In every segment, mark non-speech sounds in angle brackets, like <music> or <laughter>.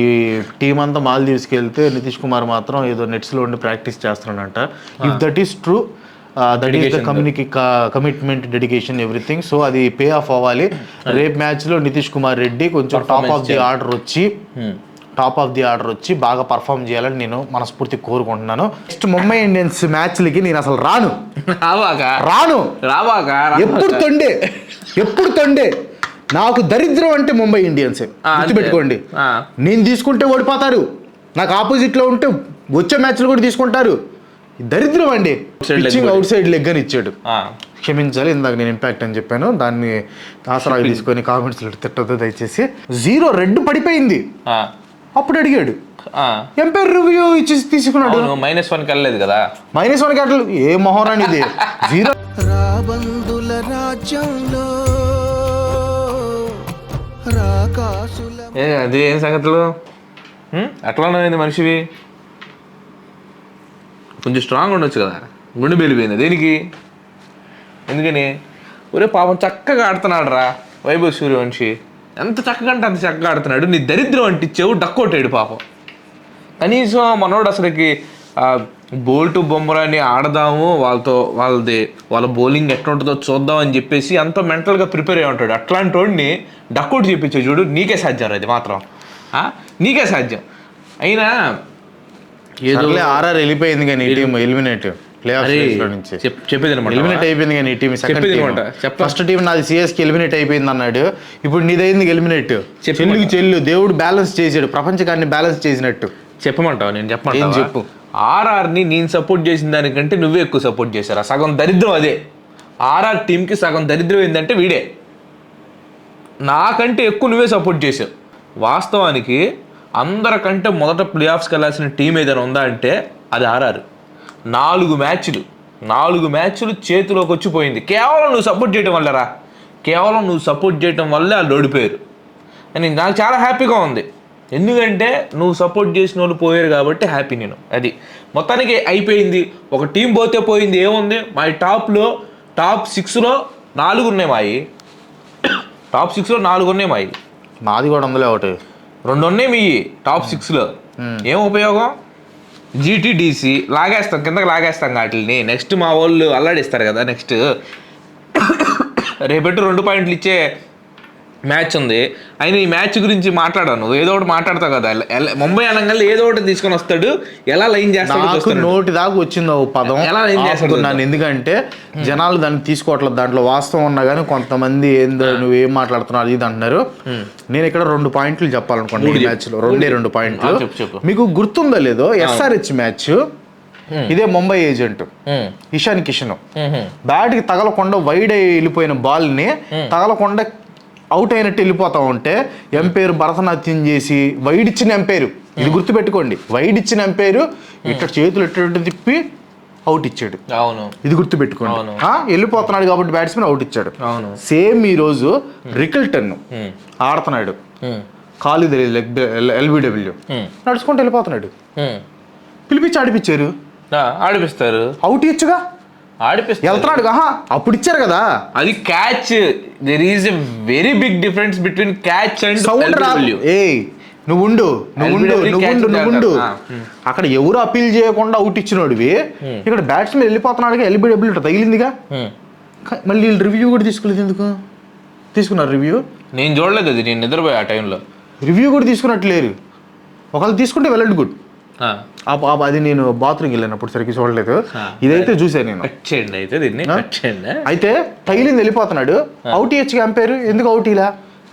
ఈ టీం అంతా మాల్దీవ్స్కి వెళ్తే నితీష్ కుమార్ మాత్రం ఏదో నెట్స్లో ఉండి practice చేస్తున్నాడంట. If that is true that is the community commitment dedication everything so అది పే ఆఫ్ అవ్వాలి. రేపు మ్యాచ్లో నితీష్ కుమార్ రెడ్డి కొంచెం టాప్ ఆఫ్ ది ఆర్డర్ వచ్చి టాప్ ఆఫ్ ది ఆర్డర్ వచ్చి బాగా పర్ఫామ్ చేయాలని నేను మనస్ఫూర్తి కోరుకుంటున్నాను. నెక్స్ట్ ముంబై ఇండియన్స్ మ్యాచ్లకి నేను అసలు రాను. రాను. రావాక ఎప్పుడు తొండే? ఎప్పుడు తొండే? నాకు దరిద్రం అంటే ముంబై ఇండియన్సే. గుర్తుపెట్టుకోండి. ఆ. నేను తీసుకుంటే ఓడిపోతారు. నాకు ఆపోజిట్లో ఉంటే వచ్చే మ్యాచ్లు కూడా తీసుకుంటారు. దరిద్రం అండి. పిచ్చింగ్. అవుట్ సైడ్ లెగ్ అని ఇచ్చాడు. ఆ, క్షమించాలి ఇందాక నేను ఇంపాక్ట్ అని చెప్పాను. దాన్ని ఆసరాగా తీసుకొని కామెంట్స్ తిట్టొద్దు దయచేసి. జీరో రెడ్ పడిపోయింది. ఆ, అప్పుడు అడిగాడు. ఆ. ఎంపైర్ రివ్యూ ఇచ్చి తీసుకున్నాడు. మైనస్ వన్కి వెళ్ళలేదు కదా. మైనస్ వన్ గంటలు ఏ మొహరాని ఇది? <laughs> జీరో రాబందుల రాజ్యంలో ఏ అది ఏం సంగతులు? అట్లా ఉన్నది మనిషివి? కొంచెం స్ట్రాంగ్ ఉండొచ్చు కదా. గుండె బెలిపోయింది. దేనికి? ఎందుకని? ఒరే పాపం చక్కగా ఆడుతున్నాడు రా వైభవ్ సూర్యవంశి. ఎంత చక్కగా అంటే అంత చక్కగా ఆడుతున్నాడు. నీ దరిద్రం అంటించావు డక్కొట్టాడు పాపం. కనీసం మనోడు అసలుకి బోల్టు బొమ్మరాని ఆడదాము వాళ్ళతో వాళ్ళది వాళ్ళ బౌలింగ్ ఎట్లా ఉంటుందో చూద్దాం అని చెప్పేసి ఎంతో మెంటల్గా ప్రిపేర్ అయి ఉంటాడు. అట్లాంటి వాడిని డక్అవుట్ చేపించే చూడు నీకే సాధ్యం అది మాత్రం. ఆ? నీకే సాధ్యం. అయినా ఏదో ఆర్ఆర్ వెళ్ళిపోయింది కానీ టీం ఎలిమినేట్ చెప్పేది ఎలిమినేట్ అయిపోయింది కానీ team second team. First team నాది సిఎస్కి ఎలిమినేట్ అయిపోయింది అన్నాడు. ఇప్పుడు నీదైంది ఎలిమినేట్ చెల్లుకి చెల్లు దేవుడు బ్యాలెన్స్ చేసాడు ప్రపంచకాన్ని బ్యాలెన్స్ చేసినట్టు. చెప్పమంటావు? నేను ఏం చెప్పమంటావా చెప్పు? ఆర్ఆర్ని నేను సపోర్ట్ చేసిన దానికంటే నువ్వే ఎక్కువ సపోర్ట్ చేశారా సగం దరిద్రం అదే. ఆర్ఆర్ టీంకి సగం దరిద్రం ఏంటంటే వీడే. నాకంటే ఎక్కువ నువ్వే సపోర్ట్ చేసావు. వాస్తవానికి అందరికంటే మొదట ప్లే ఆఫ్స్కి వెళ్ళాల్సిన టీం ఏదైనా ఉందా అంటే అది ఆర్ఆర్. నాలుగు మ్యాచ్లు నాలుగు మ్యాచ్లు చేతిలోకి వచ్చిపోయింది. కేవలం నువ్వు సపోర్ట్ చేయడం వల్లరా కేవలం నువ్వు సపోర్ట్ చేయడం వల్లే వాళ్ళు ఓడిపోయారు అని నాకు చాలా హ్యాపీగా ఉంది. ఎందుకంటే నువ్వు సపోర్ట్ చేసిన వాళ్ళు పోయారు కాబట్టి హ్యాపీ నేను. అది మొత్తానికి అయిపోయింది. ఒక టీం పోతే పోయింది. ఏముంది? మా టాప్లో టాప్ సిక్స్లో నాలుగు ఉన్నాయి మాయి. టాప్ సిక్స్లో నాలుగు ఉన్నాయి మాయి. మాది కూడా ఉందిలే ఒకటి. రెండు ఉన్నాయి మీ టాప్ సిక్స్లో ఏం ఉపయోగం? జీటీడీసీ లాగేస్తాం కిందకి లాగేస్తాం వాటిని నెక్స్ట్ మా వాళ్ళు అల్లాడిస్తారు కదా నెక్స్ట్ <coughs> రేపెట్టు రెండు పాయింట్లు ఇచ్చే మ్యాచ్ ఉంది. ఆయన ఈ మ్యాచ్ గురించి మాట్లాడాను. ఏదో ఒకటి మాట్లాడతావు కదా. ముంబై అనగానే ఏదో ఒకటి తీసుకొని వస్తాడు. ఎలా లైన్ చేస్తాడు. నోటి దాకా వచ్చింది ఓ పదం. ఎలా చేస్తాడు ఆపుకున్నాను ఎందుకంటే జనాలు దాన్ని తీసుకోవట్లేదు. దాంట్లో వాస్తవం ఉన్నా కానీ కొంతమంది ఏందో నువ్వు ఏం మాట్లాడుతున్నావు అది ఇది అంటున్నారు. నేను ఇక్కడ రెండు పాయింట్లు చెప్పాలనుకోండి ఈ మ్యాచ్లో రెండే రెండు పాయింట్లు. మీకు గుర్తుందో లేదో ఎస్ఆర్హెచ్ మ్యాచ్. ఇదే ముంబై ఏజెంట్. ఇషాన్ కిషన్. బ్యాట్కి తగలకుండా వైడ్ అయి వెళ్ళిపోయిన బాల్ని తగలకుండా అవుట్ అయినట్టు వెళ్ళిపోతా ఉంటే ఎంపైర్ భరతనాట్యం చేసి వైడ్ ఇచ్చిన ఎంపైర్ ఇది గుర్తుపెట్టుకోండి. వైడ్ ఇచ్చిన ఎంపైర్ ఇట్లా చేతులు ఎట్టు తిప్పి అవుట్ ఇచ్చాడు. అవును. ఇది గుర్తుపెట్టుకోండి. వెళ్ళిపోతున్నాడు కాబట్టి బ్యాట్స్మెన్ అవుట్ ఇచ్చాడు. అవును. సేమ్ ఈ రోజు రికల్టన్ ఉమ్, ఆడుతున్నాడు. ఖాళీ తెలియదు లెగ్ ఎల్బిడబ్ల్యూ నడుచుకుంటూ వెళ్ళిపోతున్నాడు. పిలిపించి ఆడిపించారు. ఆడిపిస్తారు. అవుట్ ఇచ్చుగా ఆడిపిస్తారు వెళ్తున్నాడు. అప్పుడు ఇచ్చారు కదా. అది catch there is a very big difference between catch and sound ఏ నువ్వు ఉండు నువ్వు ఉండు నువ్వు ఉండు నువ్వు ఉండు. ఆ, ఉమ్. అక్కడ ఎవరు అప్పీల్ చేయకుండా అవుట్ ఇచ్చినోడివి. ఇక్కడ బ్యాట్స్మెన్ వెళ్ళిపోతున్నాడుగా ఎల్బిడబ్ల్యూ తగిలిందిగా. మళ్ళీ వీళ్ళు రివ్యూ కూడా తీసుకోలేదు ఎందుకు? తీసుకున్నారు రివ్యూ నేను చూడలేదు అది నేను నిద్రపోయా ఆ టైంలో రివ్యూ కూడా తీసుకున్నట్టు లేరు. ఒకళ్ళు తీసుకుంటే వెల్ అండ్ గుడ్ అది నేను బాత్రూమ్కి వెళ్ళినప్పుడు సరిగ్గా చూడలేదు. ఇదైతే చూసాను నేను. చేయండి అయితే దీన్ని కట్ చేయండి. అయితే తగిలింది వెళ్ళిపోతున్నాడు. అవుట్ ఇచ్చగా ఎంపైర్ ఎందుకు అవుట్ ఇలా?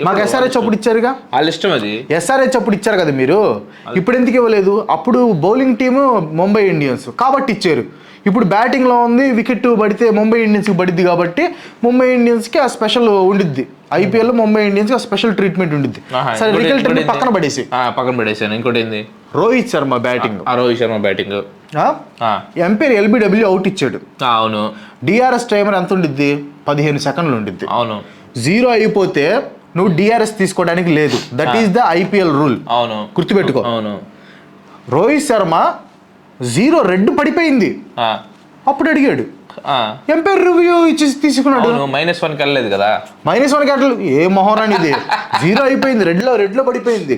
మాకు ఎస్ఆర్హెచ్ అప్పుడు ఇచ్చారుగా? వాళ్ళ ఇష్టం అది ఎస్ఆర్హెచ్ అప్పుడు ఇచ్చారు కదా మీరు? ఇప్పుడు ఎందుకు ఇవ్వలేదు? అప్పుడు బౌలింగ్ టీము ముంబై ఇండియన్స్ కాబట్టి ఇచ్చారు. ఇప్పుడు బ్యాటింగ్లో ఉంది వికెట్ పడితే ముంబై ఇండియన్స్కి పడిద్ది కాబట్టి ముంబై ఇండియన్స్కి ఆ స్పెషల్ ఉండిద్ది. ఐపీఎల్లో ముంబై ఇండియన్స్కి ఆ స్పెషల్ ట్రీట్మెంట్ ఉండిద్ది. సరే పక్కన పడేసి. పక్కన పడేసాను. ఇంకోటి ఏంది? Rohit Sharma batting. Rohit Sharma batting. Umpire LBW out ఇచ్చాడు. అవును. డిఆర్ఎస్ టైమర్ ఎంత ఉండిద్ది? పదిహేను సెకండ్లు ఉండిద్ది. అవును. జీరో అయిపోతే నువ్వు డిఆర్ఎస్ తీసుకోవడానికి లేదు. That is the IPL rule. అవును. గుర్తుపెట్టుకో. అవును. రోహిత్ శర్మ జీరో రెడ్ పడిపోయింది. అప్పుడు అడిగాడు. ఎంపైర్ రివ్యూ ఇచ్చి తీసుకున్నాడు? మైనస్ వన్కి వెళ్ళలేదు కదా. మైనస్ వన్ గంటలు ఏ మొహరాని ఇది? జీరో అయిపోయింది. రెడ్లో రెడ్లో పడిపోయింది.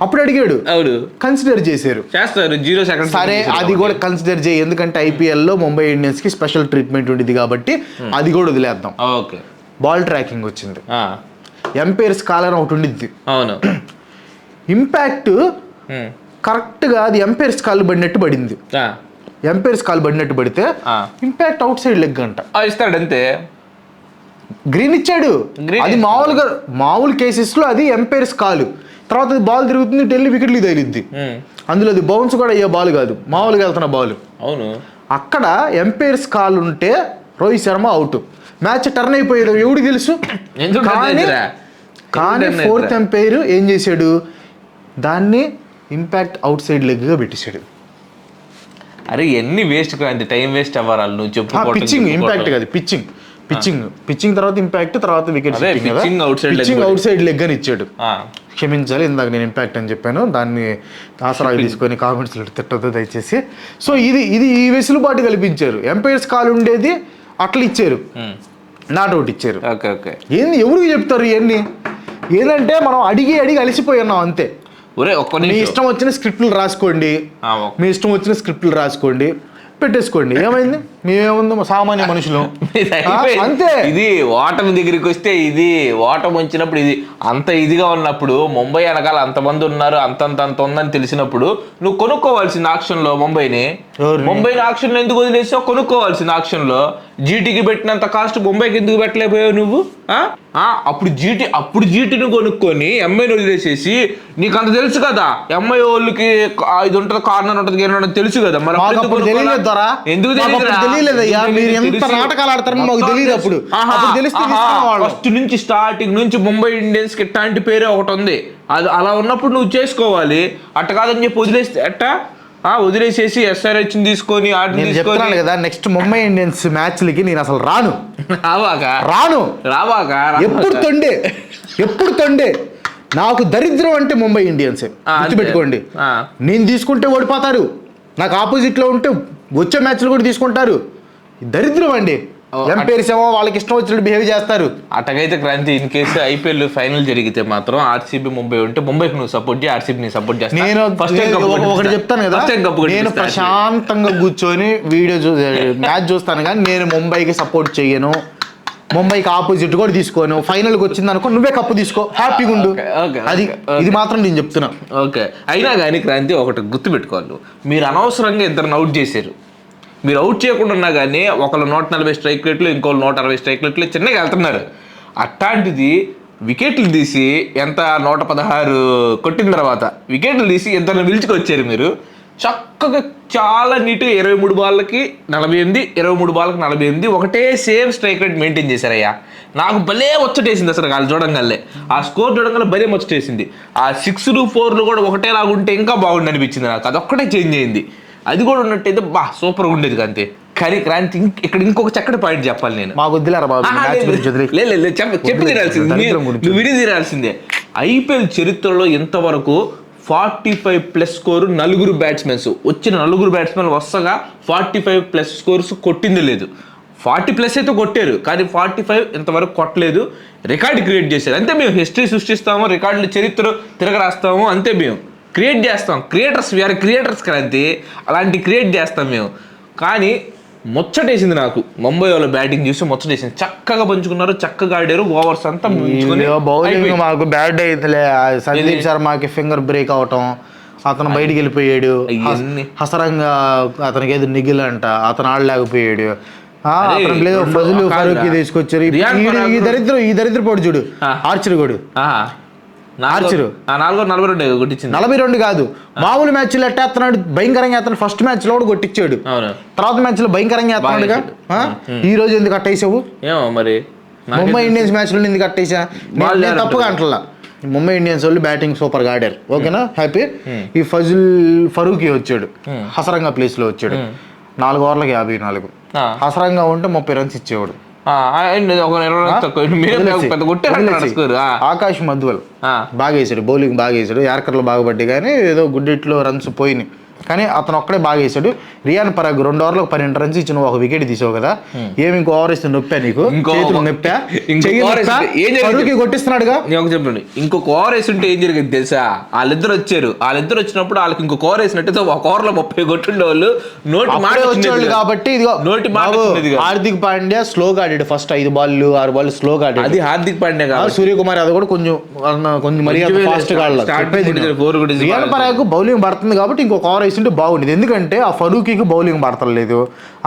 అప్పుడు అడిగాడు. అవును. కన్సిడర్ చేశారు. చేస్తారు. జీరో సెకండ్ సరే అది కూడా కన్సిడర్ చేయి. ఎందుకంటే ఐపీఎల్లో ముంబై ఇండియన్స్కి స్పెషల్ ట్రీట్మెంట్ ఉండేది కాబట్టి అది కూడా వదిలేద్దాం. ఓకే. బాల్ ట్రాకింగ్ వచ్చింది. ఆ, ఎంపైర్ స్కాలర్ ఒకటి ఉండిద్ది. అవును. ఇంపాక్ట్ ఉమ్, కరెక్ట్గా అది ఎంపైర్ స్కాల్ పడినట్టు పడింది. ఆ, ఎంపైర్ స్కాల్ పడినట్టు పడితే. ఇంపాక్ట్ అవుట్ సైడ్ లెగ్ అంట. ఇస్తాడు అంతే. గ్రీన్ ఇచ్చాడు. అది మామూలుగా మామూలు కేసెస్లో అది ఎంపైర్స్ కాలు. తర్వాత బాల్ తిరుగుతుంది ఢిల్లీ వికెట్లు తగిలిద్ది. అందులో అది బౌన్స్ కూడా అయ్యే బాల్ కాదు. మామూలుగా వెళ్తున్న బాల్. అవును. అక్కడ ఎంపైర్స్ కాల్ ఉంటే Rohit Sharma out. Match turn అయిపోయేది ఎవడికి తెలుసు? కానీ? కానీ ఫోర్త్? ఎంపైర్ ఏం చేశాడు? దాన్ని ఇంపాక్ట్ అవుట్ సైడ్ లెగ్గా పెట్టేశాడు. అరే ఎన్ని వేస్ట్ క్రాంతి టైం వేస్ట్ అవ్వాలి నువ్వు చెప్పు పిచ్చింగ్ ఇంపాక్ట్ కాదు పిచ్చింగ్ పిచ్చింగ్ పిచ్చింగ్ తర్వాత ఇంపాక్ట్ తర్వాత wicket pitching. Outside leg అని ఇచ్చాడు. క్షమించాలి ఇందాక నేను ఇంపాక్ట్ అని చెప్పాను. దాన్ని ఆసరాగా తీసుకొని కామెంట్స్ తిట్టద్దు దయచేసి. సో ఇది ఇది ఈ వెసులుబాటు కల్పించారు. ఎంపైర్స్ కాల్ ఉండేది అట్లా ఇచ్చారు. నాట్ అవుట్ ఇచ్చారు. Okay okay. ఏంది ఎవరికి చెప్తారు ఇవన్నీ ఏంటంటే మనం అడిగి అడిగి అలసిపోయి ఉన్నాం అంతే. ఒరే ఒక్క మీ ఇష్టం వచ్చిన స్క్రిప్ట్లు రాసుకోండి. మీ ఇష్టం వచ్చిన స్క్రిప్ట్లు రాసుకోండి. పెట్టేసుకోండి. ఏమైంది? మేమేముందో? సామాన్య మనుషులు. అంతే. ఇది ఓటమి దగ్గరికి వస్తే ఇది ఓటమి వచ్చినప్పుడు ఇది అంత ఇదిగా ఉన్నప్పుడు ముంబై వెనకాల అంతమంది ఉన్నారు అంతంత అంత ఉందని తెలిసినప్పుడు నువ్వు కొనుక్కోవాల్సింది ఆక్షన్లో ముంబైని? ముంబైని ఆక్షన్లో ఎందుకు వదిలేసావు? కొనుక్కోవాల్సింది ఆక్షన్లో జీటీకి పెట్టినంత కాస్ట్ ముంబైకి ఎందుకు పెట్టలేకపోయావు నువ్వు? ఆ? ఆ, అప్పుడు జీటీ అప్పుడు జీటీని కొనుక్కొని ఎంఐని వదిలేసేసి నీకు అంత తెలుసు కదా ఎంఐ వాళ్ళకి ఇది ఉంటుంది కార్నర్ ఉంటుంది ఉంటుంది తెలుసు కదా. మరి ఎందుకు. ఫస్ట్ నుంచి స్టార్టింగ్ నుంచి ముంబై ఇండియన్స్కి ఇట్లాంటి పేరే ఒకటి ఉంది. అది అలా ఉన్నప్పుడు నువ్వు చేసుకోవాలి. అట్ట కాదని చెప్పి వదిలేస్తే అట్ట వదిలేసేసి ఎస్ఆర్హెచ్ తీసుకొని నేను చెప్తున్నాను కదా నెక్స్ట్ ముంబై ఇండియన్స్ మ్యాచ్లకి నేను అసలు రాను. రావాక రాను. రావాక. ఎప్పుడు తొండే? ఎప్పుడు తొండే? నాకు దరిద్రం అంటే ముంబై ఇండియన్సే. ఆ. నేను తీసుకుంటే ఓడిపోతారు. నాకు ఆపోజిట్లో ఉంటే వచ్చే మ్యాచ్లు కూడా తీసుకుంటారు. దరిద్రం అండి. ఓ, ఎంపైర్స్ ఏమో వాళ్ళకి ఇష్టం వచ్చినట్టు బిహేవ్ చేస్తారు. అట్టగైతే Kranti in case IPL final జరిగితే మాత్రం ఆర్సీబీ ముంబై ఉంటే ముంబైకి నువ్వు సపోర్ట్ చేయి ఆర్సీబీ నీ సపోర్ట్ చేస్తా. నేను ఫస్ట్ ఒకటి. చెప్తాను కదా నేను. ప్రశాంతంగా కూర్చొని వీడియో చూ మ్యాచ్ చూస్తాను కానీ నేను ముంబైకి సపోర్ట్ చేయను ముంబైకి ఆపోజిట్ కూడా తీసుకోను. ఫైనల్కి వచ్చింది అనుకో నువ్వే కప్పు తీసుకో. హ్యాపీగా ఉండు. అది ఇది మాత్రం నేను చెప్తున్నా. ఓకే. అయినా కానీ క్రాంతి ఒకటి గుర్తుపెట్టుకోవాలి మీరు అనవసరంగా ఇద్దరిని అవుట్ చేశారు. మీరు అవుట్ చేయకుండా ఉన్నా కానీ ఒకళ్ళు నూట నలభై స్ట్రైక్ రేట్లు ఇంకోళ్ళు నూట అరవై స్ట్రైక్ రేట్లు చిన్నగా వెళ్తున్నారు. అట్లాంటిది వికెట్లు తీసి ఎంత నూట పదహారు కొట్టిన తర్వాత వికెట్లు తీసి ఇద్దరిని పిలుచుకొచ్చారు మీరు. చక్కగా చాలా నీట్గా ఇరవై మూడు బాళ్ళకి నలభై ఎనిమిది ఇరవై మూడు బాళ్ళకి నలభై ఎనిమిది ఒకటే సేమ్ స్ట్రైక్ రేట్ మెయింటైన్ చేశారయ్యా. నాకు భలే వచ్చటేసింది అసలు వాళ్ళు చూడంగానే. ఆ స్కోర్ చూడంగానే భలే వచ్చటేసింది ఆ సిక్స్లు ఫోర్లు కూడా ఒకటేలాగా ఉంటే ఇంకా బాగుండి అనిపించింది నాకు. అదొక్కటే చేంజ్ అయింది. అది కూడా ఉన్నట్టయితే బా సూపర్గా ఉండేది అంతే. కానీ క్రాంతి ఇంక- ఇక్కడ ఇంకొక చక్కటి పాయింట్ చెప్పాలి నేను. మాకు వద్దులేరా బాబు చెప్ప- తీరాల్సింది. నువ్వు విని తీరాల్సిందే. ఐపీఎల్ చరిత్రలో ఇంతవరకు ఫార్టీ ఫైవ్ ప్లస్ స్కోరు నలుగురు బ్యాట్స్మెన్స్ వచ్చిన నలుగురు బ్యాట్స్మెన్ వరుసగా ఫార్టీ ఫైవ్ ప్లస్ స్కోర్స్ కొట్టింది లేదు. ఫార్టీ ప్లస్ అయితే కొట్టారు కానీ ఫార్టీ ఫైవ్ ఇంతవరకు కొట్టలేదు. రికార్డ్ క్రియేట్ చేశారు. అంతే మేము హిస్టరీ సృష్టిస్తాము రికార్డులు చరిత్ర తిరగరాస్తాము అంతే మేము. క్రియేట్ చేస్తాం. Creators we are creators Kranti. అలాంటి క్రియేట్ చేస్తాం మేము. కానీ ముచ్చటేసింది నాకు. ముంబై వాళ్ళ బ్యాటింగ్ చూసి ముచ్చటేసింది. చక్కగా పంచుకున్నారు చక్కగా ఆడారు ఓవర్స్ అంతా బౌలింగ్. మాకు బ్యాడ్ అయిందిలే ఆ సందీప్? శర్మకి ఫింగర్ బ్రేక్ అవటం అతను బయటికి వెళ్ళిపోయాడు. హసరంగా అతనికి ఏదో నిగిల్ అంట అతను ఆడలేకపోయాడు. ఫజులు. ఫరూక్ తీసుకొచ్చారు. ఈ- దరిద్రం ఈ దరిద్ర పోడు చూడు. ఆర్చర్ కూడా. ఆర్చరు. నాలుగో నలభై రెండు కొట్టించింది. నలభై రెండు కాదు. మామూలు మ్యాచ్లు ఎట్టేస్తున్నాడు భయంకరంగా అతను ఫస్ట్ మ్యాచ్లో కూడా కొట్టించాడు. తర్వాత మ్యాచ్లో భయంకరంగా ఆ? ఈ రోజు ఎందుకు అట్టేసావు? ఏమో మరి. ముంబై. ఇండియన్స్ మ్యాచ్లో ఎందుకు అట్టేసా. తప్పుగా అంటలా. ముంబై ఇండియన్స్ వాళ్ళు బ్యాటింగ్ సూపర్గా ఆడారు ఓకేనా? హ్యాపీ? ఈ ఫజుల్ ఫరూకి వచ్చాడు. హసరంగా ప్లేస్లో వచ్చాడు. నాలుగు ఓవర్లకు యాభై నాలుగు. హసరంగా ఉంటే ముప్పై రన్స్ ఇచ్చేవాడు. ఆకాష్ మధ్వల్. బాగా వేసాడు బౌలింగ్ బాగా వేసాడు యార్కర్లు బాగా పట్టి కానీ ఏదో గుడ్డిట్లో రన్స్ పోయినాయి. కానీ అతను ఒక్కడే బాగా వేసాడు. రియాన్ పరాగ్ రెండు ఓవర్లకు పన్నెండు రన్స్ ఇచ్చి నువ్వు ఒక వికెట్ తీసావు కదా. ఏమి ఇంకో ఓవర్ ఇస్తే నొప్పా నీకు? చేతులు నొప్పా? చెయ్యి కొట్టిస్తున్నాడుగా? నేను చెప్పండి. ఇంకొక ఓవర్ వేసి ఉంటే ఏం జరిగింది తెలుసా? వాళ్ళిద్దరు వచ్చారు. వాళ్ళిద్దరు వచ్చినప్పుడు వాళ్ళకి ఇంకొక ఓవర్ వేసినట్టు ఒక ఓవర్లో ముప్పై కొట్టుండే వాళ్ళు నోటి మాట వచ్చేవాళ్ళు. కాబట్టి ఇదిగో నోటి మాట. హార్దిక్ పాండ్యా స్లోగా ఆడాడు ఫస్ట్ ఐదు బాల్ ఆరు బాల్ స్లోగా ఆడాడు. అది హార్దిక్ పాండ్యా కాదు సూర్యకుమార్ అది కూడా కొంచెం కొంచెం మరి కొంచెమే ఫాస్ట్గా రియాన్ పరాగ్ బౌలింగ్ పడుతుంది కాబట్టి ఇంకో కవర్ వేసింటే బాగుండేది. ఎందుకంటే ఆ ఫరూకీకి బౌలింగ్ పడతలేదు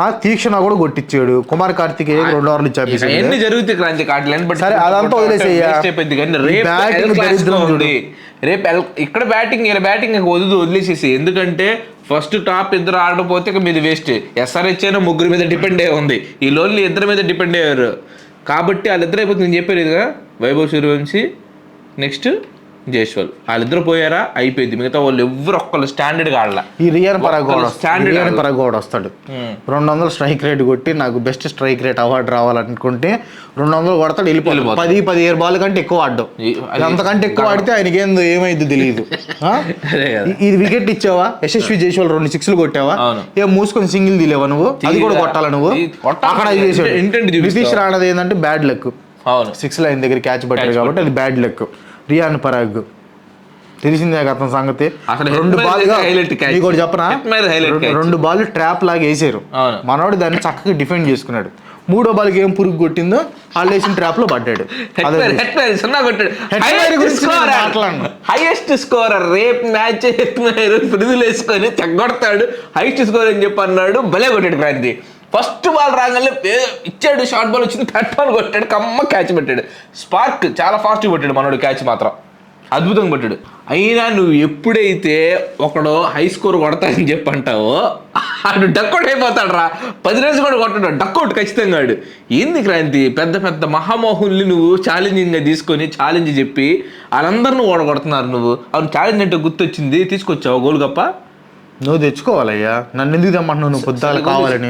ఆ తీక్షణ కూడా కొట్టించాడు కుమార్ కార్తికేయ రెండు ఓవర్లు ఎన్ని జరుగుతాయి క్రాంతి సరే, అదంతా రేపు ఇక్కడ బ్యాటింగ్ ఇలా బ్యాటింగ్ వదిలి వదిలేసేసి. ఎందుకంటే ఫస్ట్ టాప్ ఇద్దరు ఆడకపోతే ఇక మీది వేస్ట్ ఎస్ఆర్హెచ్ అయినా ముగ్గురు మీద డిపెండ్ అయ్యి ఉంది. ఈ లోన్లు ఇద్దరి మీద డిపెండ్ అయ్యారు. కాబట్టి వాళ్ళిద్దరు అయిపోతుంది నేను చెప్పారు ఇదిగా వైభవ్ సూర్యవంశీ. నెక్స్ట్ జైస్వాల్ వాళ్ళిద్దరు పోయారా? అయిపోయింది. మిగతా వాళ్ళు ఎవ్వరు ఒక్కళ్ళు స్టాండర్డ్ ఆడలా ఈ రియాన్ పరాగ్ కూడా ఒక్కళ్ళు వస్తాడు. standard rayon ఆడలా. పరాగ్ కూడా వస్తాడు. రెండు వందలు స్ట్రైక్ రేట్ కొట్టి నాకు బెస్ట్ స్ట్రైక్ రేట్ అవార్డు రావాలనుకుంటే రెండు వందలు కొడతాడు వెళ్ళిపోతాడు. పది పదిహేను బాల్ కంటే ఎక్కువ ఆడడం. అంతకంటే ఎక్కువ ఆడితే ఆయనకి ఏందో ఏమైంది తెలియదు <laughs> ఇది వికెట్ ఇచ్చావా? యశస్వి జైస్వాల్ రెండు సిక్స్లు కొట్టావా. ఏం మూసుకొని సింగిల్ తీలేవా నువ్వు? అది కూడా. కొట్టాలా నువ్వు. అక్కడ? నితీష్ రాణది ఏంటంటే బ్యాడ్ లక్ అవును. సిక్స్ లైన్ దగ్గర క్యాచ్ పట్టాడు Catch కాబట్టి అది బ్యాడ్ లక్ రియాన్ పరాగ్. తెలిసిందే అతని సంగతి? రెండు head బాల్ మీద highlight catch. నీకు ఒకటి చెప్పనా? రెండు- బాల్ ట్రాప్ లాగా వేసారు. మనోడు దాన్ని చక్కగా డిఫెండ్ చేసుకున్నాడు. మూడో బాల్కి ఏం పురుగు కొట్టిందో వాళ్ళు వేసిన ట్రాప్లో పడ్డాడు. హైయెస్ట్ స్కోరర్ రేప్ మ్యాచ్ హెట్మేర్ ఫ్రిజులు వేసుకొని చెగ్గొడతాడు హైయెస్ట్ స్కోర్ అని చెప్పి అన్నాడు భలే కొట్టాడు క్రాంతి. ఫస్ట్ బాల్ రాగానే ఇచ్చాడు షార్ట్ బాల్ వచ్చింది కట్ బాల్ కొట్టాడు కమ్మ క్యాచ్ పెట్టాడు. స్పార్క్ చాలా ఫాస్ట్ కొట్టాడు మనోడు క్యాచ్ మాత్రం. అద్భుతంగా కొట్టాడు. అయినా నువ్వు ఎప్పుడైతే ఒకడు హై స్కోర్ కొడతానని చెప్పి అంటావో ఆడు డక్అవుట్ అయిపోతాడు రా. పది రోజులు కూడా కొట్టాడు డక్అవుట్ ఖచ్చితంగా ఆడు. ఏంది క్రాంతి పెద్ద పెద్ద మహామోహుల్ని నువ్వు ఛాలెంజింగ్గా తీసుకొని ఛాలెంజ్ చెప్పి వాళ్ళందరిని ఓడగొడుతున్నారు నువ్వు. అవును ఛాలెంజ్ అంటే గుర్తొచ్చింది. తీసుకొచ్చావు గోల్ గప్ప? నువ్వు తెచ్చుకోవాలయ్యా. నన్ను ఎందుకు తెమ్మంటున్నావు నువ్వు పొద్దాలు కావాలని?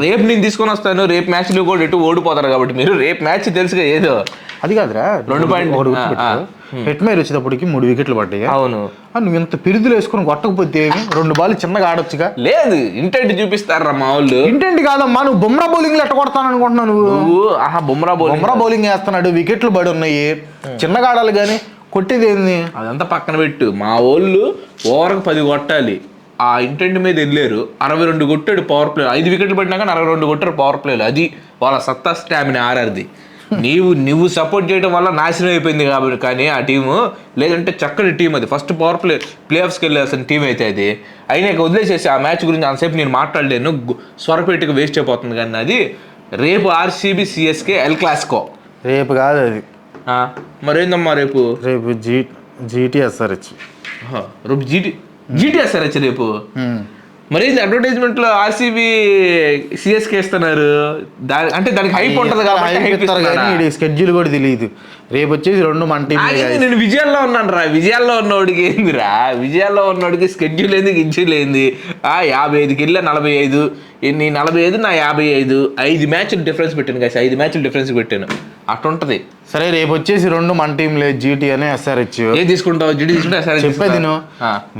రేపు నేను తీసుకొని వస్తాను రేపు మ్యాచ్లో కూడా ఎటు ఓడిపోతారు కాబట్టి మీరు రేపు మ్యాచ్ తెలుసుగా ఏదో. అది కాదురా. రెండు పాయింట్- ఒకటి ఆ, గుర్తుపెట్టుకో. హెట్మేర్ వచ్చేటప్పటికి మూడు వికెట్లు పడ్డాయి. అవును. నువ్వు ఇంత పిరుదులు వేసుకొని కొట్టకపోతే? రెండు బాల్ చిన్నగా ఆడొచ్చుగా? లేదు ఇంటెంట్ చూపిస్తారా మా వాళ్ళు? ఇంటెంటి కాదమ్మా నువ్వు బొమ్రా బౌలింగ్ ఎట్ట కొడతాను అనుకుంటున్నావు నువ్వు? నువ్వు ఆహా బుమ్రా బౌలింగ్ బొమ్రా బౌలింగ్ వేస్తున్నాడు వికెట్లు పడి ఉన్నాయి. చిన్నగా ఆడాలి కానీ కొట్టేది ఏంది? అదంతా పక్కన పెట్టు. మా వాళ్ళు ఓవర్కి పది కొట్టాలి. ఆ ఇంటెంట్ మీద వెళ్ళారు. అరవై రెండు కొట్టాడు పవర్ ప్లే ఐదు వికెట్లు పడినాక అరవై రెండు కొట్టారు పవర్ ప్లేలు అది వాళ్ళ సత్తా స్టామినా ఆర్ఆర్ది. నీవు నువ్వు సపోర్ట్ చేయడం వల్ల నాశనం అయిపోయింది కాబట్టి కానీ ఆ టీము లేదంటే చక్కటి టీం అది. ఫస్ట్ పవర్ ప్లే ప్లే ఆఫ్స్కి వెళ్ళాల్సిన టీం అయితే అది. అయినా ఇక వదిలేసేసి ఆ మ్యాచ్ గురించి అంతసేపు నేను మాట్లాడలేను. స్వరపేటకు వేస్ట్ అయిపోతుంది కానీ అది. రేపు ఆర్సీబీ సిఎస్కే ఎల్ క్లాస్కో రేపు కాదు అది. మరేందమ్మా రేపు? రేపు జీ జీటీఎస్ఆర్హెచ్ ఆహా, రేపు జీటీ జీటీఎస్ సార్ వచ్చి రేపు. మరి అడ్వర్టైజ్మెంట్లో ఆర్సీబీ సిఎస్కే ఇస్తున్నారు. అంటే దానికి హైప్ ఉంటది కాబట్టి స్కెడ్యూల్ కూడా తెలియదు. రేపు వచ్చేసి రెండు మన టీం ఆగండి, నేను విజయాల్లో ఉన్నాను రా. విజయాల్లో ఉన్నోడికి ఏందిరా విజయాల్లో ఉన్నోడికి స్కెడ్యూల్ ఏంది గిడ్యూల్ ఏంది? ఆ యాభై ఐదుకి వెళ్ళా నలభై ఐదు నీ నలభై ఐదు నా యాభై ఐదు ఐదు మ్యాచ్లు డిఫరెన్స్ పెట్టాను కదా ఐదు మ్యాచ్లు డిఫరెన్స్ పెట్టాను. అట్టుంటది సరే రేపు వచ్చేసి రెండు మన టీం లేదు జీటీ అని ఎస్ఆర్హెచ్ ఏం తీసుకుంటావు? జిడి తీసుకుంటే సరే చెప్పేది నేను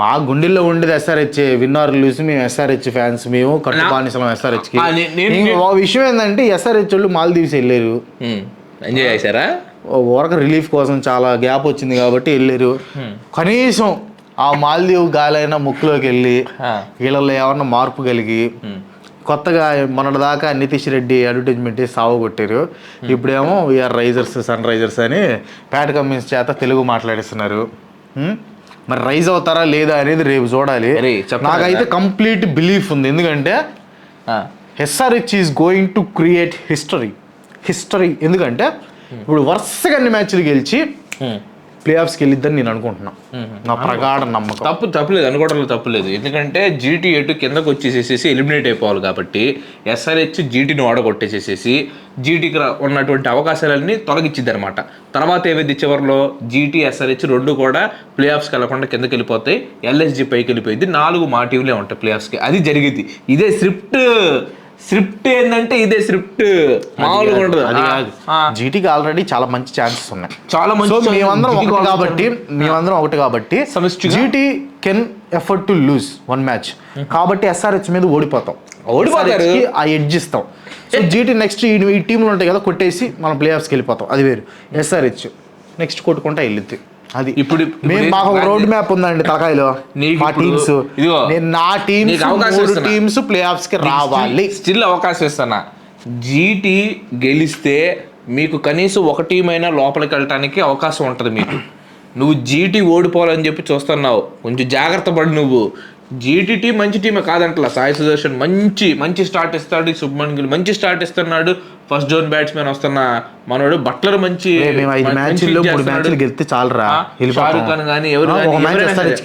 మా గుండెల్లో ఉండేది ఎస్ఆర్హెచ్ విన్నర్ లూసి మేము ఎస్ఆర్హెచ్ ఫ్యాన్స్ మేము కట్టు బానిసలం ఎస్ఆర్హెచ్కి. విషయం ఏంటంటే ఎస్ఆర్హెచ్ వాళ్ళు మాల్దీవ్స్ వెళ్ళారు. ఎంజాయ్ చేశారా? ఊరక రిలీఫ్ కోసం చాలా గ్యాప్ వచ్చింది కాబట్టి వెళ్ళారు. కనీసం ఆ మాల్దీవ్ గాలైన ముక్కులోకి వెళ్ళి. వీళ్ళలో ఏమన్నా మార్పు కలిగి కొత్తగా మొన్నటిదాకా నితీష్ రెడ్డి అడ్వర్టైజ్మెంట్ సాగు కొట్టారు. ఇప్పుడేమో we are risers sun risers అని ప్యాట్ కమిన్స్ చేత తెలుగు మాట్లాడిస్తున్నారు. హ్మ్? మరి రైజ్ అవుతారా లేదా అనేది రేపు చూడాలి. నాకైతే. కంప్లీట్ బిలీఫ్ ఉంది. ఎందుకంటే SRH is going to create history. History. ఎందుకంటే ఇప్పుడు వరుసగా అన్ని మ్యాచ్లు గెలిచి ప్లే ఆఫ్స్కి వెళ్ళిద్దని నేను అనుకుంటున్నా. నా ప్రగాఢ నమ్మకం. తప్పు తప్పులేదు అనుకోవడంలో తప్పులేదు ఎందుకంటే జీటీ ఎటు కిందకు వచ్చేసేసి ఎలిమినేట్ అయిపోవాలి కాబట్టి ఎస్ఆర్హెచ్ జీటీని ఓడగొట్టేసేసేసి జీటీకి ఉన్నటువంటి అవకాశాలన్నీ తొలగించిద్ది అనమాట తర్వాత ఏమైంది చివరిలో జీటీ ఎస్ఆర్హెచ్ రెండు కూడా ప్లే ఆఫ్స్కి వెళ్ళకుండా కిందకి వెళ్ళిపోతాయి ఎల్ఎస్జి పైకి వెళ్ళిపోయింది. నాలుగు మా టీంలే ఉంటాయి ప్లే ఆఫ్స్కి అది జరిగింది. ఇదే స్క్రిప్ట్ స్క్రిప్ట్ ఏంటంటే ఇదే స్క్రిప్ట్. మామూలుగా ఉండదు. అది కాదు. జీటీకి ఆల్రెడీ చాలా మంచి ఛాన్సెస్ ఉన్నాయి. చాలా మంచి మేమందరం ఒకటి కాబట్టి మేమందరం ఒకటి కాబట్టి సమిష్టిగా? GT can effort to lose one match కాబట్టి ఎస్ఆర్హెచ్ మీద ఓడిపోతాం. ఓడిపోతారు. ఆ ఎడ్జ్ ఇస్తాం. సో జీటీ నెక్స్ట్ ఈ టీంలో ఉంటాయి కదా కొట్టేసి మనం ప్లే ఆఫ్స్కి వెళ్ళిపోతాం. అది వేరు. ఎస్ఆర్హెచ్ నెక్స్ట్ కొట్టుకుంటా వెళ్ళిద్ది. అది ఇప్పుడు- మేము మాకు రోడ్ మ్యాప్ ఉందండి తలకాయలో. మా టీమ్స్ ఇదిగో, నేను నా టీమ్స్ మూడు. టీమ్స్ ప్లే ఆఫ్స్కి రావాలి. స్టిల్ అవకాశం ఇస్తానా జీటీ గెలిస్తే మీకు కనీసం ఒక టీం అయినా లోపలికి వెళ్ళటానికి అవకాశం ఉంటుంది మీకు. నువ్వు జీటీ ఓడిపోవాలని చెప్పి చూస్తున్నావు. కొంచెం జాగ్రత్త పడు నువ్వు. జీటీ టీం మంచి టీమే కాదంటలా. సాయి సుదర్శన్ మంచి మంచి స్టార్ట్ ఇస్తాడు. శుభ్మన్ గిల్ మంచి స్టార్ట్ ఇస్తున్నాడు. ఫస్ట్ జోన్ బ్యాట్స్మెన్ వస్తున్న మనోడు. బట్లర్ మంచి గెలిస్తే చాలరా? షారుఖ్ ఖాన్ కానీ ఎవరు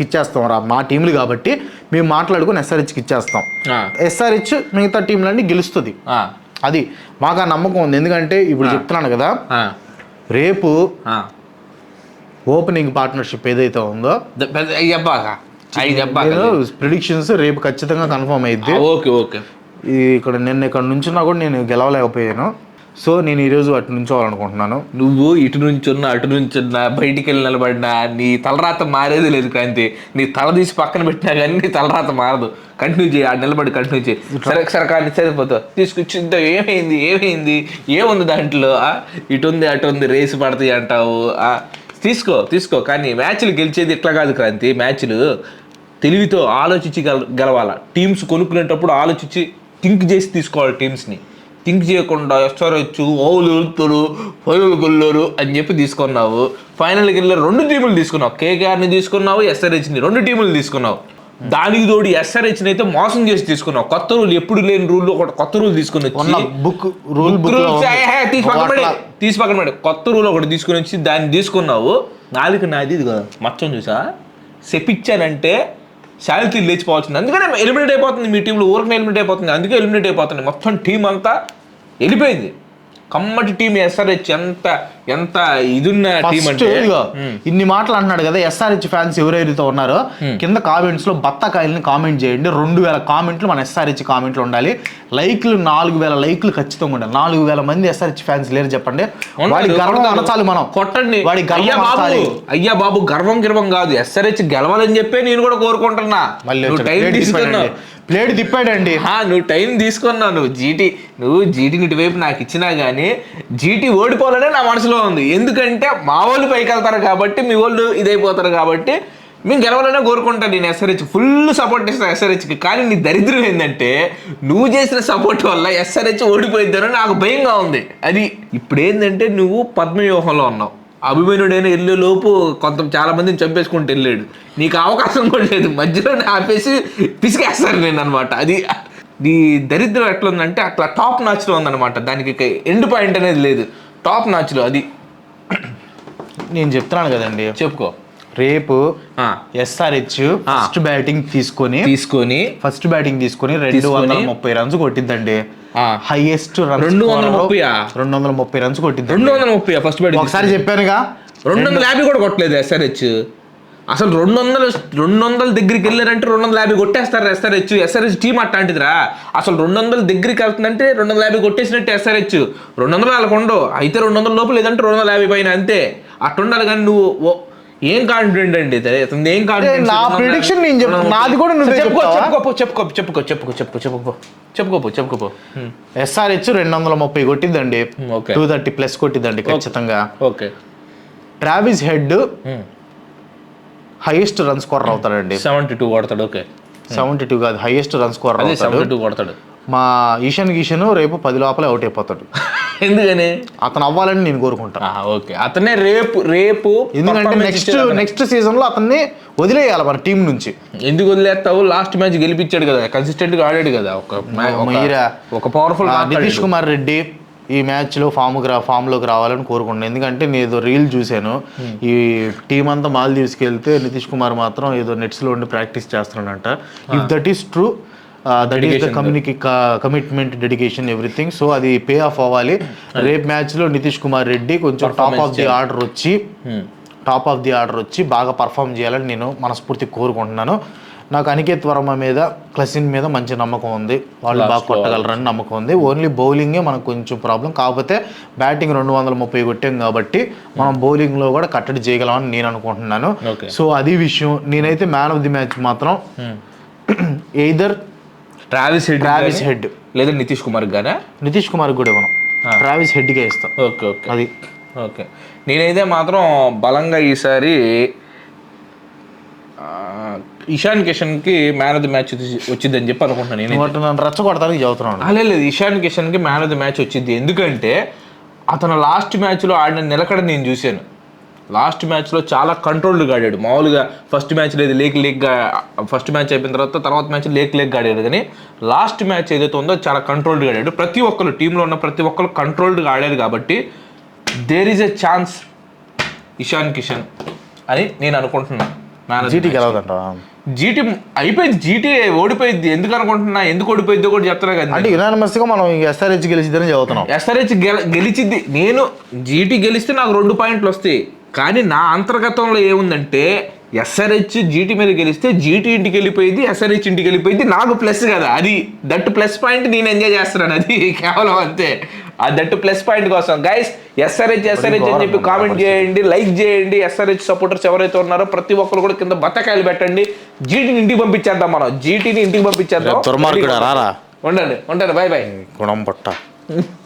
ఇచ్చేస్తాం రా. మా టీంలు కాబట్టి మేము మాట్లాడుకుని ఎస్ఆర్హెచ్కి ఇచ్చేస్తాం ఎస్ఆర్హెచ్ మిగతా టీంలన్నీ గెలుస్తుంది. అది మాకు ఆ నమ్మకం ఉంది. ఎందుకంటే ఇప్పుడు చెప్తున్నాను కదా రేపు. ఓపెనింగ్ పార్ట్నర్షిప్ ఏదైతే ఉందో ప్రిడిక్షన్స్ రేపు ఖచ్చితంగా కన్ఫర్మ్ అయ్యిద్ది ఓకే ఓకే. ఇక్కడ నిన్న ఇక్కడ నుంచున్నా కూడా నేను గెలవలేకపోయాను. సో నేను ఈరోజు అటు నుంచోవాలనుకుంటున్నాను నువ్వు ఇటు నుంచి ఉన్నా అటు నుంచి ఉన్నా బయటికి వెళ్ళి నిలబడినా నీ తలరాత మారేది లేదు కాంతి. నీ తల తీసి పక్కన పెట్టినా కానీ నీ తలరాత మారదు. కంటిన్యూ చేయి ఆ నిలబడి కంటిన్యూ చేయి. సరే సరే కానీ సరిపోతావు తీసుకొచ్చిందో ఏమైంది ఏమైంది? ఏముంది దాంట్లో? ఇటు ఉంది అటు ఉంది రేసు పడతాయి అంటావు. ఆ? తీసుకో తీసుకో. కానీ మ్యాచ్లు గెలిచేది ఇట్లా కాదు క్రాంతి మ్యాచ్లు. తెలివితో ఆలోచించి గెల గెలవాల? టీమ్స్ కొనుక్కునేటప్పుడు ఆలోచించి థింక్ చేసి తీసుకోవాలి టీమ్స్ని. థింక్ చేయకుండా ఎస్ఆర్హెచ్ ఓవులు వెళ్తారు ఫైనల్ గెల్లారు అని చెప్పి తీసుకున్నావు. ఫైనల్ గెల్లారు రెండు టీములు తీసుకున్నావు. కేకేఆర్ని తీసుకున్నావు ఎస్ఆర్హెచ్ని రెండు టీములు తీసుకున్నావు. దానికి తోడు ఎస్ఆర్హెచ్ని అయితే మోసం చేసి తీసుకున్నావు. కొత్త రూల్ ఎప్పుడు లేని రూల్ ఒకటి కొత్త రూల్ తీసుకుని బుక్ రూల్ తీసి పక్కన పడే తీసి పక్కన పడే. కొత్త రూల్ ఒకటి తీసుకుని వచ్చి దాన్ని తీసుకున్నావు. నాలుగు నాది ఇదిగో మచ్చం చూసా చెప్పించానంటే శాలిటీ లేచిపోవాల్సింది. అందుకనే ఎలిమినేట్ అయిపోతుంది మీ టీంలో ఊరికి ఎలిమినేట్ అయిపోతుంది. అందుకే ఎలిమినేట్ అయిపోతుంది. మొత్తం టీం అంతా వెళ్ళిపోయింది. కమ్మటి టీం ఎస్ఆర్హెచ్ ఎంత ఎంత ఇదున్న టీం అంటే ఇన్ని మాటలు అంటున్నాడు కదా ఎస్ఆర్హెచ్ ఫ్యాన్స్ ఎవరైతే ఉన్నారో కింద కామెంట్స్లో బత్తకాయల్ని కామెంట్ చేయండి. రెండు వేల కామెంట్లు మన ఎస్ఆర్హెచ్ కామెంట్లు ఉండాలి. లైక్లు నాలుగు వేల లైక్లు ఖచ్చితంగా ఉండాలి. నాలుగు వేల మంది ఎస్ఆర్హెచ్ ఫ్యాన్స్ లేరు చెప్పండి. వాడి గర్వం. అనచాలి మనం. కొట్టండి. వాడి అయ్యా గర్వం బాబు అయ్యా బాబు గర్వం గిర్వం కాదు. ఎస్ఆర్హెచ్ గెలవాలని చెప్పే నేను కూడా కోరుకుంటున్నా. మళ్ళీ నువ్వు టైం తీసుకున్నావు. ప్లేట్ తిప్పాడండి. నువ్వు టైం తీసుకున్నావు. నువ్వు జీటీ నువ్వు జీటీని ఇటువైపు నాకు ఇచ్చినా కానీ జీటీ ఓడిపోవాలనే నా మనసులో ఉంది ఎందుకంటే మా వాళ్ళు పైకి వెళ్తారు కాబట్టి మీ వాళ్ళు ఇదైపోతారు కాబట్టి మేము గెలవాలనే కోరుకుంటాను. నేను ఎస్ఆర్హెచ్ ఫుల్ సపోర్ట్ ఇస్తాను ఎస్ఆర్హెచ్కి కానీ నీ దరిద్రం ఏంటంటే నువ్వు చేసిన సపోర్ట్ వల్ల ఎస్ఆర్హెచ్ ఓడిపోయిద్దారని నాకు భయంగా ఉంది. అది ఇప్పుడు ఏంటంటే నువ్వు పద్మవ్యూహంలో ఉన్నావు. అభిమన్యుడైన వెళ్ళే లోపు కొంత చాలా మందిని చంపేసుకుంటూ వెళ్ళాడు. నీకు అవకాశం కూడా లేదు. మధ్యలోనే ఆపేసి పిసికేస్తాను నేను అనమాట అది నీ దరిద్రం ఎట్లా ఉందంటే అట్లా టాప్ నాచ్లో ఉందన్నమాట. దానికి ఎండ్ పాయింట్ అనేది లేదు. టాప్ నాచ్లో అది. నేను చెప్తున్నాను కదండి. చెప్పుకో. రేపు ఆ, ఎస్ఆర్హెచ్ ఆ. ఫస్ట్ బ్యాటింగ్ తీసుకొని తీసుకొని ఫస్ట్ బ్యాటింగ్ తీసుకొని రెండు వందల ముప్పై రన్స్ కొట్టిద్దండి. ఆ, హైయెస్ట్ రెండు వందల ముప్పైయా? రెండు వందల ముప్పై రన్స్ కొట్టిద్ది రెండు వందల ముప్పై ఫస్ట్ బ్యాటింగ్ ఒకసారి చెప్పానుగా. రెండు వందల యాభై కూడా కొట్టలేదు ఎస్ఆర్హెచ్ అసలు రెండు వందలు రెండు వందల దగ్గరికి వెళ్ళారంటే రెండు వందల యాభై కొట్టేస్తారు ఎస్ఆర్హెచ్ ఎస్ఆర్హెచ్ టీం అట్లాంటిదిరా అసలు రెండు వందల దగ్గరికి వెళ్తుందంటే రెండు వందల యాభై కొట్టేసినట్టు ఎస్ఆర్హెచ్ రెండు వందలు వాళ్ళకు ఉండవు అయితే రెండు వందల లోపు లేదంటే రెండు వందల యాభై పైన అంతే అట్టుండాలి కానీ నువ్వు ఓ- ఏం కాన్ఫిడెంట్ అండి ఏం కాన్ఫిడెన్స్ నా prediction నేను చెప్తా. నాది కూడా నువ్వే చెప్పుకో చెప్తావా? చెప్పుకో చెప్పుకో చెప్పుకో చెప్పుకో చెప్పుకో చెప్పుకో చెప్పుకోపో చెప్పుకోపో ఎస్ఆర్హెచ్ రెండు వందల ముప్పై కొట్టిద్దండి ఓకే. టూ థర్టీ ప్లస్ కొట్టిద్దండి ఖచ్చితంగా okay Travis Head highest run scorer అవుతాడండి. Seventy two కొడతాడు ఓకే సెవెంటీ టూ కాదు హైయెస్ట్ రన్ స్కోరర్ అవుతాడు. టూ కొడతాడు. మా ఈశాన్ గిషన్ రేపు పది లోపలే అవుట్ అయిపోతాడు. <laughs> ఎందుకని? అతను అవ్వాలని నేను కోరుకుంటాను ఓకే అతనే రేపు రేపు ఎందుకంటే నెక్స్ట్. నెక్స్ట్ సీజన్లో అతన్ని వదిలేయాలి మన టీం నుంచి. ఎందుకు వదిలేస్తావు? లాస్ట్ మ్యాచ్ గెలిపించాడు కదా కన్సిస్టెంట్గా ఆడాడు కదా ఒక ఒక- పవర్ఫుల్ నితీష్ కుమార్ రెడ్డి. ఈ మ్యాచ్లో ఫామ్ రా ఫామ్లోకి రావాలని కోరుకుంటున్నాను ఎందుకంటే నేను ఏదో రీల్ చూశాను. ఈ టీం అంతా మాల్దీవ్స్కి వెళ్తే నితీష్ కుమార్ మాత్రం ఏదో నెట్స్లో ఉండి practice చేస్తున్నాడంట. If that is true that is the community commitment dedication everything so అది పే ఆఫ్ అవ్వాలి. రేపు మ్యాచ్లో నితీష్ కుమార్ రెడ్డి కొంచెం టాప్ ఆఫ్ ది ఆర్డర్ వచ్చి టాప్ ఆఫ్ ది ఆర్డర్ వచ్చి బాగా పర్ఫామ్ చేయాలని నేను మనస్ఫూర్తి కోరుకుంటున్నాను. నాకు అనికేత్ వర్మ మీద క్లసిన్ మీద మంచి నమ్మకం ఉంది. వాళ్ళు బాగా కొట్టగలరని నమ్మకం ఉంది. ఓన్లీ బౌలింగే మనకు కొంచెం ప్రాబ్లం కాకపోతే బ్యాటింగ్ రెండు వందల ముప్పై కొట్టాం కాబట్టి మనం బౌలింగ్లో కూడా కట్టడి చేయగలమని నేను అనుకుంటున్నాను. సో అది విషయం. నేనైతే మ్యాన్ ఆఫ్ ది మ్యాచ్ మాత్రం either Travis Head Travis Head లేదా నితీష్ కుమార్ గానా? నితీష్ కుమార్ కూడా ఇవ్వను. ట్రావిస్ హెడ్కే ఇస్తాం. ఓకే ఓకే అది. ఓకే నేనైతే మాత్రం బలంగా ఈసారి ఇషాన్ కిషన్కి మ్యాన్ ఆఫ్ ది మ్యాచ్ వచ్చిందని చెప్పి అనుకుంటున్నాను నేను నన్ను రెచ్చగొడతానికి చదువుతున్నాను ఆ, లేదు ఇషాన్ కిషన్కి మ్యాన్ ఆఫ్ ది మ్యాచ్ వచ్చింది. ఎందుకంటే అతను లాస్ట్ మ్యాచ్లో ఆడిన నిలకడ నేను చూశాను. లాస్ట్ మ్యాచ్లో చాలా కంట్రోల్డ్గా ఆడాడు. మామూలుగా ఫస్ట్ మ్యాచ్ లేదు లేక్ లేక్గా ఫస్ట్ మ్యాచ్ అయిపోయిన తర్వాత తర్వాత మ్యాచ్ లేక్ లేక్గా ఆడాడు. కానీ లాస్ట్ మ్యాచ్ ఏదైతే ఉందో చాలా కంట్రోల్డ్గా ఆడాడు. ప్రతి ఒక్కరు టీంలో ఉన్న ప్రతి ఒక్కరు కంట్రోల్డ్గా ఆడారు కాబట్టి there is a chance Ishan Kishan అని నేను అనుకుంటున్నాను. జీటీకి వెళ్ళదంటావా జీటీ అయిపోయింది జీటీ ఓడిపోయింది. ఎందుకు అనుకుంటున్నా? ఎందుకు ఓడిపోయిందో కూడా చెప్తున్నా కదా. అంటే యునానిమస్గా మనం ఎస్ఆర్హెచ్ గెలిచిద్దని చదువుతున్నాం. ఎస్ఆర్హెచ్ గెల గెలిచింది నేను జీటీ గెలిస్తే నాకు రెండు పాయింట్లు వస్తాయి. కానీ నా అంతర్గతంలో ఏముందంటే ఎస్ఆర్హెచ్ జీటీ మీద గెలిస్తే జీటీ ఇంటికి వెళ్ళిపోయింది ఎస్ఆర్హెచ్ ఇంటికి వెళ్ళిపోయింది. నాకు ప్లస్ కదా. అది దట్ ప్లస్ పాయింట్ నేను ఎంజాయ్ చేస్తున్నాను. అది కేవలం అంతే. ఆ దట్ ప్లస్ పాయింట్ కోసం గైస్ ఎస్ఆర్హెచ్ ఎస్ఆర్హెచ్ అని చెప్పి కామెంట్ చేయండి లైక్ చేయండి. ఎస్ఆర్హెచ్ సపోర్టర్స్ ఎవరైతే ఉన్నారో ప్రతి ఒక్కరు కూడా కింద బత్తకాయలు పెట్టండి. జీటీని ఇంటికి పంపించేద్దాం మనం. జీటీని ఇంటికి పంపించేద్దాం. ఉండండి ఉండండి. బాయ్ బాయ్ గుణం పట్ట <laughs>